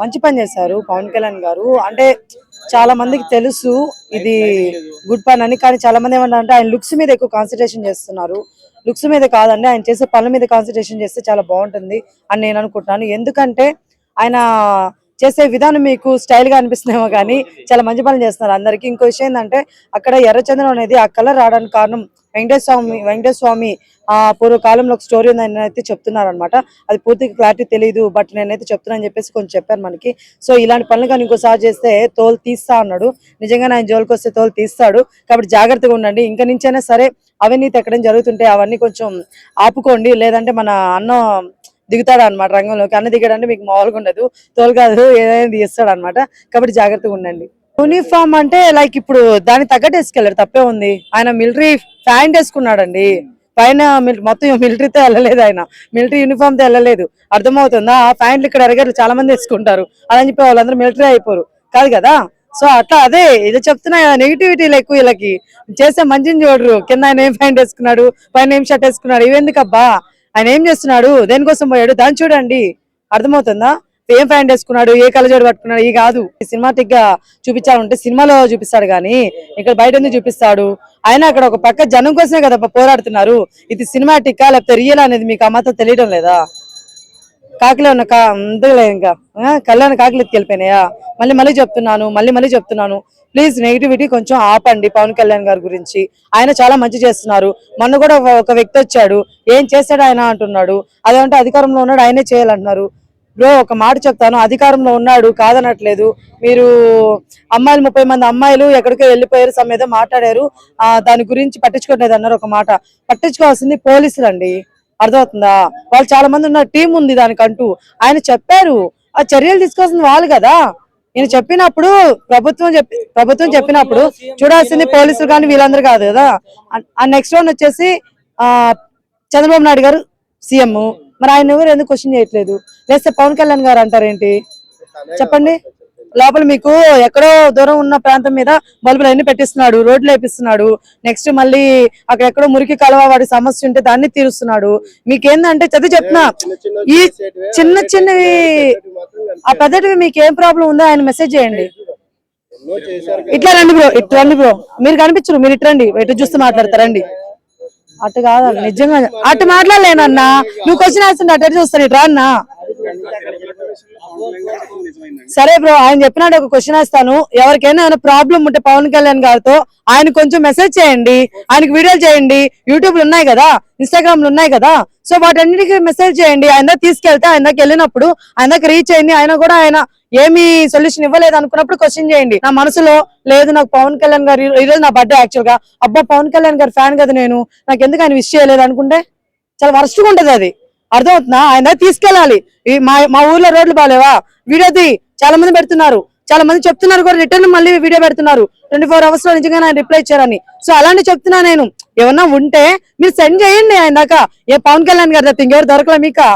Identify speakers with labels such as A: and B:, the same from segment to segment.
A: మంచి పని చేశారు పవన్ కళ్యాణ్ గారు. అంటే చాలా మందికి తెలుసు ఇది గుడ్ పని అని కానీ చాలా మంది ఏమన్నా ఆయన లుక్స్ మీద ఎక్కువ కాన్సన్ట్రేషన్ చేస్తున్నారు. లుక్స్ మీద కాదండి ఆయన చేసే పనుల మీద కాన్సన్ట్రేషన్ చేస్తే చాలా బాగుంటుంది అని నేను అనుకుంటున్నాను. ఎందుకంటే ఆయన చేసే విధానం మీకు స్టైల్గా అనిపిస్తుందేమో కానీ చాలా మంచి పనులు చేస్తున్నారు అందరికీ. ఇంకో విషయం ఏంటంటే అక్కడ ఎర్రచంద్రం అనేది ఆ కలర్ రావడానికి కారణం వెంకటేశ్వర స్వామి వెంకటేశ్వర స్వామి ఆ పూర్వకాలంలో ఒక స్టోరీ ఉందని అయితే చెప్తున్నారు అనమాట అది పూర్తిగా క్లారిటీ తెలియదు బట్ నేనైతే చెప్తున్నాను చెప్పేసి కొంచెం చెప్పాను మనకి. సో ఇలాంటి పనులు కానీ ఇంకోసారి చేస్తే తోలు తీస్తా అన్నాడు. నిజంగా ఆయన జోలికి వస్తే తోలు తీస్తాడు. కాబట్టి జాగ్రత్తగా ఉండండి. ఇంకా నుంచైనా సరే అవినీతి ఎక్కడం జరుగుతుంటే అవన్నీ కొంచెం ఆపుకోండి. లేదంటే మన అన్న దిగుతాడు అనమాట రంగంలోకి. అన్న దిగాడంటే మీకు మామూలుగా ఉండదు. తోలు కాదు ఏదైనా తీస్తాడు అనమాట కాబట్టి జాగ్రత్తగా ఉండండి. యూనిఫామ్ అంటే లైక్ ఇప్పుడు దానికి తగ్గట్టు వేసుకెళ్ళారు తప్పే ఉంది. ఆయన మిలిటరీ ప్యాంట్ వేసుకున్నాడండి. పైన మొత్తం మిలిటరీతో వెళ్ళలేదు ఆయన. మిలిటరీ యూనిఫామ్తో వెళ్ళలేదు. అర్థమవుతుందా? ఆ ప్యాంట్లు ఇక్కడ అరగారు చాలా మంది వేసుకుంటారు. అదని చెప్పి వాళ్ళందరూ మిలిటరీ అయిపోరు. కాదు కదా? సో అట్లా అదే ఇది చెప్తున్నా నెగిటివిటీలు ఎక్కువ వీళ్ళకి చేసే మంచిని చూడరు. కింద ఆయన ఏం ప్యాంట్ వేసుకున్నాడు? పైన ఏం షర్ట్ వేసుకున్నాడు? ఇవెందుకబ్బా ఆయన ఏం చేస్తున్నాడు? దేనికోసం పోయాడు? దాన్ని చూడండి. అర్థమవుతుందా? ఏం ప్యాంట్ వేసుకున్నాడు? ఏ కలజోడు పట్టుకున్నాడు? ఈ కాదు. సినిమాటిక్గా చూపించాలంటే సినిమాలో చూపిస్తాడు కానీ ఇక్కడ బయట ఎందుకు చూపిస్తాడు? ఆయన అక్కడ ఒక పక్క జనం కోసమే కదా పోరాడుతున్నారు. ఇది సినిమాటిక్ లేకపోతే రియల్ అనేది మీకు ఆ మాత్రం తెలియడం లేదా? కాకిలో ఉన్న కా ఉండలే ఇంకా. ఆ, కళ్యాణ కాకిలు ఎత్తుకెళ్ళిపోయినాయా మళ్ళీ మళ్ళీ చెప్తున్నాను మళ్ళీ మళ్ళీ చెప్తున్నాను. ప్లీజ్ నెగిటివిటీ కొంచెం ఆపండి పవన్ కళ్యాణ్ గారి గురించి. ఆయన చాలా మంచి చేస్తున్నారు. మొన్న కూడా ఒక- ఒక వ్యక్తి వచ్చాడు. ఏం చేశాడు ఆయన అంటున్నాడు. అదేమంటే అధికారంలో ఉన్నాడు ఆయనే చేయాలంటున్నారు. బ్రో ఒక మాట చెప్తాను. అధికారంలో ఉన్నాడు కాదనట్లేదు. మీరు అమ్మాయిలు ముప్పై మంది అమ్మాయిలు ఎక్కడికో వెళ్ళిపోయారు సమేదో మాట్లాడారు. ఆ దాని గురించి పట్టించుకోలేదు అన్నారు ఒక మాట. పట్టించుకోవాల్సింది పోలీసులు అండి అర్థమవుతుందా? వాళ్ళు చాలా మంది ఉన్న టీం ఉంది దానికంటూ. ఆయన చెప్పారు ఆ చర్యలు తీసుకోవాల్సింది వాళ్ళు కదా. నేను చెప్పినప్పుడు ప్రభుత్వం చెప్పి ప్రభుత్వం చెప్పినప్పుడు చూడాల్సింది పోలీసులు కానీ వీళ్ళందరూ కాదు కదా. ఆ నెక్స్ట్ వన్ వచ్చేసి ఆ చంద్రబాబు నాయుడు గారు సీఎం. మరి ఆయన ఎవరు ఎందుకు క్వశ్చన్ చేయట్లేదు? లేస్తే పవన్ కళ్యాణ్ గారు అంటారేంటి? చెప్పండి. లోపల మీకు ఎక్కడో దూరం ఉన్న ప్రాంతం మీద బల్బులు అన్ని పెట్టిస్తున్నాడు రోడ్లు వేపిస్తున్నాడు నెక్స్ట్ మళ్ళీ అక్కడ ఎక్కడో మురికి కలవ వాడి సమస్య ఉంటే దాన్ని తీరుస్తున్నాడు. మీకేందంటే చదివి చెప్తున్నా. ఈ చిన్న చిన్నవి ఆ పెద్దటివి మీకు ఏం ప్రాబ్లం ఉందో ఆయన మెసేజ్ చేయండి. ఇట్లా రండి బ్రో ఇట్లా రండి బ్రో. మీరు కనిపించరు మీరు ఇటు రండి. ఇటు చూస్తూ మాట్లాడతారండి అటు కాదు నిజంగా అటు మాట్లాడలేనన్నా. నువ్వు క్వశ్చన్ వేస్తుంటే అటు చూస్తాను ఇటు రాన్నా సరే బ్రో ఆయన చెప్పినాడు ఒక క్వశ్చన్ వేస్తాను ఎవరికైనా ఏమైనా ప్రాబ్లం ఉంటే పవన్ కళ్యాణ్ గారితో ఆయన కొంచెం మెసేజ్ చేయండి. ఆయనకి వీడియోలు చేయండి. యూట్యూబ్లు ఉన్నాయి కదా ఇన్స్టాగ్రామ్లు ఉన్నాయి కదా. సో వాటన్నిటికీ మెసేజ్ చేయండి. ఆయన తీసుకెళ్తే ఆయన దగ్గర వెళ్ళినప్పుడు ఆయన రీచ్ అయింది. ఆయన కూడా ఆయన ఏమి సొల్యూషన్ ఇవ్వలేదు అనుకున్నప్పుడు క్వశ్చన్ చేయండి. నా మనసులో లేదు నాకు పవన్ కళ్యాణ్ గారు ఈ- రోజు నా బర్త్డే యాక్చువల్గా. అబ్బా పవన్ కళ్యాణ్ గారి ఫ్యాన్ కదా నేను. నాకు ఎందుకు ఆయన విష్ చేయలేదు అనుకుంటే? చాలా వరస్ట్గా ఉంటది అది. అర్థమవుతుందా? ఆయన తీసుకెళ్ళాలి. ఈ మా మా ఊర్లో రోడ్లు బాగాలేవా వీడియో చాలా మంది పెడుతున్నారు. చాలా మంది చెప్తున్నారు కూడా. రిటర్న్ మళ్ళీ వీడియో పెడుతున్నారు. ట్వంటీ ఫోర్ అవర్స్లో నిజంగా ఆయన రిప్లై ఇచ్చారని. సో అలాంటి చెప్తున్నా నేను. ఏమన్నా ఉంటే మీరు సెండ్ చేయండి ఆయన దాకా. ఏ పవన్ కళ్యాణ్ గారు తప్ప ఇంకెవరు దొరకలే మీకు?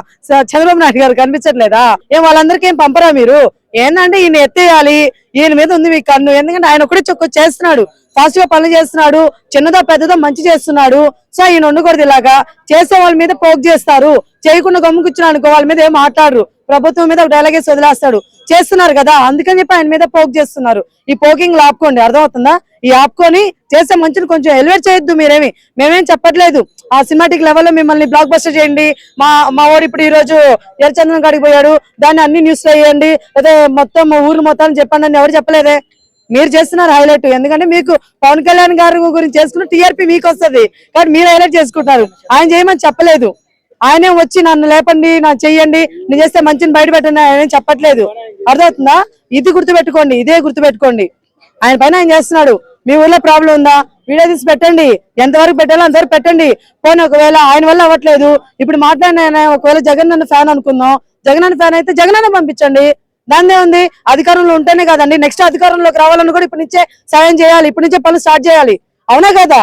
A: చంద్రబాబు నాయుడు గారు కనిపించట్లేదా? ఏం వాళ్ళందరికీ ఏం పంపరా మీరు? ఏంటంటే ఈయన ఎత్తేయాలి. ఈయన మీద ఉంది మీ కన్ను. ఎందుకంటే ఆయన ఒకటి చొక్క చేస్తున్నాడు. ఫాస్ట్గా పనులు చేస్తున్నాడు. చిన్నదో పెద్దదో మంచి చేస్తున్నాడు. సో ఈయన ఉండకూడదు ఇలాగా. చేసే వాళ్ళ మీద పోక్ చేస్తారు. చేయకుండా గమ్ము అనుకో వాళ్ళ మీద ఏం మాట్లాడరు. ప్రభుత్వం మీద ఒక డైలాగేసి వదిలేస్తాడు. చేస్తున్నారు కదా. అందుకని చెప్పి ఆయన మీద పోక్ చేస్తున్నారు. ఈ పోకింగ్ ఆపుకోండి అర్థమవుతుందా ఈ ఆపుకొని చేసే మంచిని కొంచెం ఎలివేట్ చేయొద్దు మీరేమి. మేమేం చెప్పట్లేదు. ఆ సినిమాటిక్ లెవెల్లో మిమ్మల్ని బ్లాక్ బస్టర్ చేయండి. మా మా ఊరు ఇప్పుడు ఈ రోజు ఎర్రచంద్రం కాడికి పోయాడు. దాన్ని అన్ని న్యూస్లో వేయండి. లేదా మొత్తం మా ఊరు మొత్తాన్ని చెప్పండి అని ఎవరు చెప్పలేదే? మీరు చేస్తున్నారు హైలైట్ ఎందుకంటే మీకు పవన్ కళ్యాణ్ గారి గురించి చేసుకున్న టీఆర్పీ మీకు వస్తది. కానీ మీరు హైలైట్ చేసుకుంటారు ఆయన చేయమని చెప్పలేదు. ఆయనే వచ్చి నన్ను లేపండి నాకు చెయ్యండి నేను చేస్తే మంచిని బయట పెట్టండి ఆయన చెప్పట్లేదు. అర్థమవుతుందా? ఇది గుర్తుపెట్టుకోండి ఇదే గుర్తుపెట్టుకోండి. ఆయన పైన ఆయన చేస్తున్నాడు? మీ ఊర్లో ప్రాబ్లం ఉందా? వీడియో తీసి పెట్టండి. ఎంతవరకు పెట్టాలో అంతవరకు పెట్టండి. పోనీ ఒకవేళ ఆయన వల్ల అవ్వట్లేదు. ఇప్పుడు మాట్లాడిన ఒకవేళ జగన్ అన్న ఫ్యాన్ అనుకుందాం. జగన్ అన్న ఫ్యాన్ అయితే జగన్ అన్న పంపించండి. దాన్నే ఉంది. అధికారంలో ఉంటేనే కదండి. నెక్స్ట్ అధికారంలోకి రావాలని కూడా ఇప్పటి నుంచే సాయం చేయాలి. ఇప్పటి నుంచే పనులు స్టార్ట్ చేయాలి. అవునా కదా?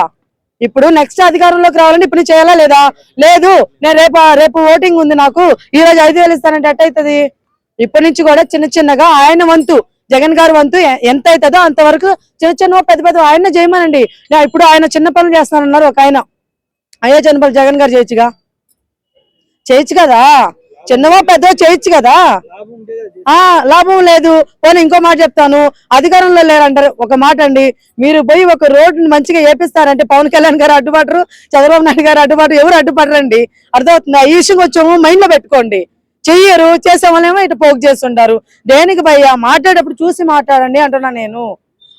A: ఇప్పుడు నెక్స్ట్ అధికారంలోకి రావాలని ఇప్పుడు చేయాలా లేదా? లేదు. నేను రేపు రేపు ఓటింగ్ ఉంది నాకు. ఈ రోజు ఐదు వేలు ఇస్తానంటే ఎట్టయితది ఇప్పటి నుంచి కూడా చిన్న చిన్నగా ఆయన వంతు జగన్ గారి వంతు ఎంత అవుతుందో అంతవరకు చిన్న చిన్న పెద్ద పెద్ద ఆయన చేయమనండి. ఇప్పుడు ఆయన చిన్న పనులు చేస్తానన్నారు ఒక ఆయన. అయ్యో చిన్న పనులు జగన్ గారు చేయొచ్చుగా? చేయొచ్చు కదా? చిన్నవో పెద్దవో చేయొచ్చు కదా? ఆ లాభం లేదు. పోనీ ఇంకో మాట చెప్తాను. అధికారంలో లేరంటారు. ఒక మాట అండి. మీరు పోయి ఒక రోడ్డు మంచిగా వేపిస్తారంటే పవన్ కళ్యాణ్ గారు అడ్డుపడరు చంద్రబాబు నాయుడు గారు అడ్డుపడరు ఎవరు అడ్డుపడరండి? అర్థమవుతుంది? ఈ విషయం కొంచెం మైండ్లో పెట్టుకోండి. చెయ్యరు చేసే వాళ్ళేమో ఇటు పోగు చేస్తుంటారు. దేనికి భయ్యా? మాట్లాడేటప్పుడు చూసి మాట్లాడండి అంటున్నా నేను.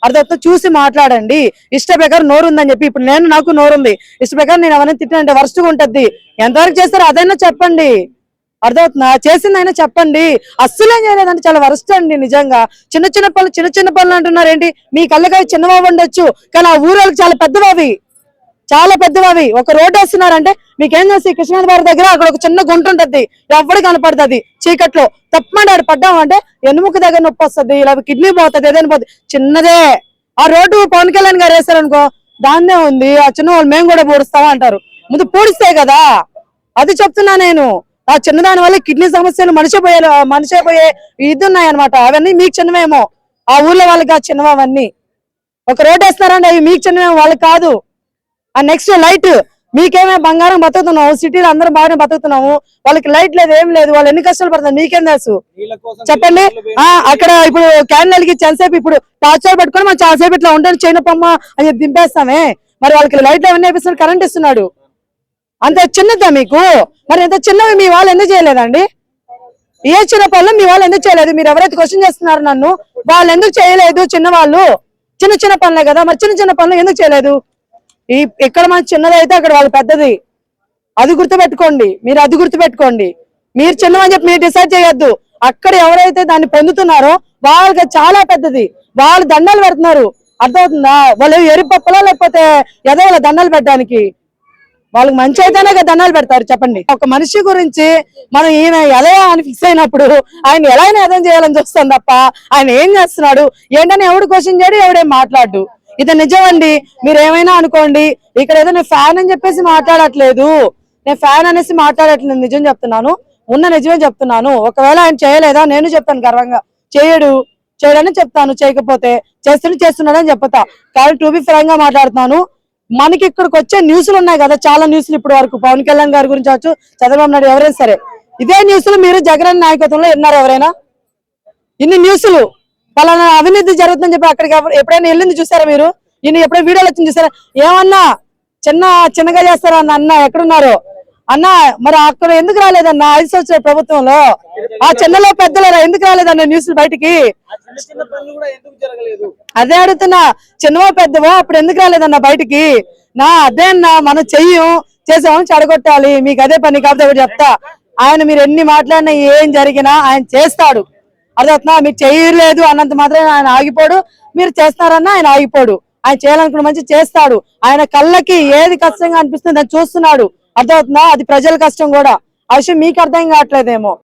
A: అర్థమవుతుందా? చూసి మాట్లాడండి. ఇష్ట ప్రకారం నోరు ఉందని చెప్పి ఇప్పుడు నేను నాకు నోరు ఉంది ఇష్ట ప్రకారం నేను ఎవరైనా తిట్టినంటే వరస్ట్గా ఉంటది. ఎంతవరకు చేస్తారో అదైనా చెప్పండి. అర్థమవుతుందా? చేసిందైనా చెప్పండి. అస్సలేం చేయలేదంటే చాలా వరస్ట్ అండి నిజంగా. చిన్న చిన్న పనులు చిన్న చిన్న పనులు అంటున్నారు ఏంటి మీ కళ్ళకాయ చిన్నవావి ఉండొచ్చు. కానీ ఆ ఊరోళ్ళకి చాలా పెద్దవావి చాలా పెద్దవావి. ఒక రోడ్ వేస్తున్నారంటే మీకేం చేసి కృష్ణాది వారి దగ్గర అక్కడ ఒక చిన్న గుంట ఉంటది. ఎవరు కనపడుతుంది చీకట్లో తప్పమంటాడు పడ్డామంటే ఎన్నుముక దగ్గర నొప్పి వస్తుంది ఇలా కిడ్నీ పోతుంది ఏదైనా పోతుంది. చిన్నదే. ఆ రోడ్డు పవన్ కళ్యాణ్ గారు వేస్తారనుకో దాన్నే ఉంది. ఆ చిన్న వాళ్ళు మేము కూడా పూడుస్తామా అంటారు. ముందు పూడిస్తే కదా. అది చెప్తున్నా నేను. ఆ చిన్నదాని వల్ల కిడ్నీ సమస్యలు మనిషి పోయే మనిషి పోయే ఇది ఉన్నాయన్నమాట. అవన్నీ మీకు చిన్నవేమో. ఆ ఊర్లో వాళ్ళకి ఆ చిన్నవన్నీ అవన్నీ. ఒక రోడ్ వేస్తారంటే అవి మీకు చిన్నవేమో వాళ్ళకి కాదు. ఆ నెక్స్ట్ లైట్ మీకేమే బంగారం బతుకుతున్నాము సిటీలో అందరం బాగానే బతుకుతున్నాము. వాళ్ళకి లైట్ లేదు ఏం లేదు. వాళ్ళు ఎన్ని కష్టాలు పడుతున్నారు? మీకేం తెలుసు? చెప్పండి. ఆ అక్కడ ఇప్పుడు క్యాండిల్కి చాలాసేపు ఇప్పుడు టార్చ్ పెట్టుకొని మనం చాలాసేపు ఇట్లా ఉంటాను చైన పొమ్మ అని చెప్పి దింపేస్తామే. మరి వాళ్ళకి లైట్లు అవన్నీ వేపిస్తున్నాడు కరెంట్ ఇస్తున్నాడు. అంత చిన్నదా మీకు? మరి ఇంత చిన్నవి? మీ వాళ్ళు ఎందుకు చేయలేదండి? ఏ చిన్న పనులు మీ వాళ్ళు ఎందుకు చేయలేదు? మీరు ఎవరైతే క్వశ్చన్ చేస్తున్నారు నన్ను వాళ్ళు ఎందుకు చేయలేదు? చిన్న వాళ్ళు చిన్న చిన్న పనులే కదా. మరి చిన్న చిన్న పనులు ఎందుకు చేయలేదు? ఈ ఇక్కడ మన చిన్నదైతే అక్కడ వాళ్ళు పెద్దది. అది గుర్తుపెట్టుకోండి. మీరు అది గుర్తుపెట్టుకోండి. మీరు చిన్నమని చెప్పి మీరు డిసైడ్ చేయొద్దు. అక్కడ ఎవరైతే దాన్ని పొందుతున్నారో వాళ్ళకి చాలా పెద్దది. వాళ్ళు దండాలు పెడుతున్నారు. అర్థమవుతుందా? వాళ్ళు ఎరుపప్పలా లేకపోతే ఎదవల దండాలు పెట్టడానికి? వాళ్ళకి మంచి అయితేనే దండాలు పెడతారు. చెప్పండి. ఒక మనిషి గురించి మనం ఈయన ఎలా అని ఫిక్స్ అయినప్పుడు ఆయన ఎలా అయినా ఎదం చేయాలని చూస్తాం తప్ప ఆయన ఏం చేస్తున్నాడు? ఏంటని ఎవడు క్వశ్చన్ చేయడు ఎవడేం మాట్లాడు ఇది నిజమండి. మీరు ఏమైనా అనుకోండి ఇక్కడ ఏదో నేను ఫ్యాన్ అని చెప్పేసి మాట్లాడట్లేదు. నేను ఫ్యాన్ అనేసి మాట్లాడట్లేదు నిజం చెప్తున్నాను. ఉన్న నిజమే చెప్తున్నాను. ఒకవేళ ఆయన చేయలేదా? నేను చెప్తాను గర్వంగా. చేయడు. చేయడని చెప్తాను. చేయకపోతే చేస్తున్నా చేస్తున్నాడని చెప్తా. కానీ టూ బి ఫ్రాంక్గా మాట్లాడుతున్నాను. మనకి ఇక్కడికి వచ్చే న్యూస్లు ఉన్నాయి కదా చాలా న్యూస్లు ఇప్పటి వరకు. పవన్ కళ్యాణ్ గారి గురించి అవచ్చు చంద్రబాబు నాయుడు ఎవరైనా సరే. ఇదే న్యూస్లు మీరు జగన్ నాయకత్వంలో విన్నారు ఎవరైనా? ఇన్ని న్యూస్లు. పలానా అవినీతి జరుగుతుందని చెప్పి అక్కడికి ఎప్పుడైనా వెళ్ళింది చూసారా మీరు? నేను ఎప్పుడైనా వీడియోలు వచ్చింది చూసారా? ఏమన్నా? చిన్న చిన్నగా చేస్తారా అన్న అన్న ఎక్కడున్నారు? అన్న మరి అక్కడ ఎందుకు రాలేదన్న? ఐదు సంవత్సరాల ప్రభుత్వంలో. ఆ చిన్నలో పెద్దలరా ఎందుకు రాలేదన్న న్యూస్లు బయటికి? అదే అడుగుతున్నా. చిన్నవో పెద్దవో అప్పుడు ఎందుకు రాలేదన్న బయటికి? నా అదే అన్న మనం చెయ్యం. చేసామని చెడగొట్టాలి. మీకు అదే పని కాబట్టి చెప్తా. ఆయన మీరు ఎన్ని మాట్లాడినా ఏం జరిగినా ఆయన చేస్తాడు. అర్థవుతున్నా మీరు చేయలేదు అన్నంత మాత్రమే ఆయన ఆగిపోడు. మీరు చేస్తారన్నా ఆయన ఆగిపోడు. ఆయన చేయాలనుకున్న మంచి చేస్తాడు. ఆయన కళ్ళకి ఏది కష్టంగా అనిపిస్తుంది అది చూస్తున్నాడు. అర్థమవుతుందా? అది ప్రజల కష్టం కూడా. ఆ విషయం మీకు అర్థం కావట్లేదేమో.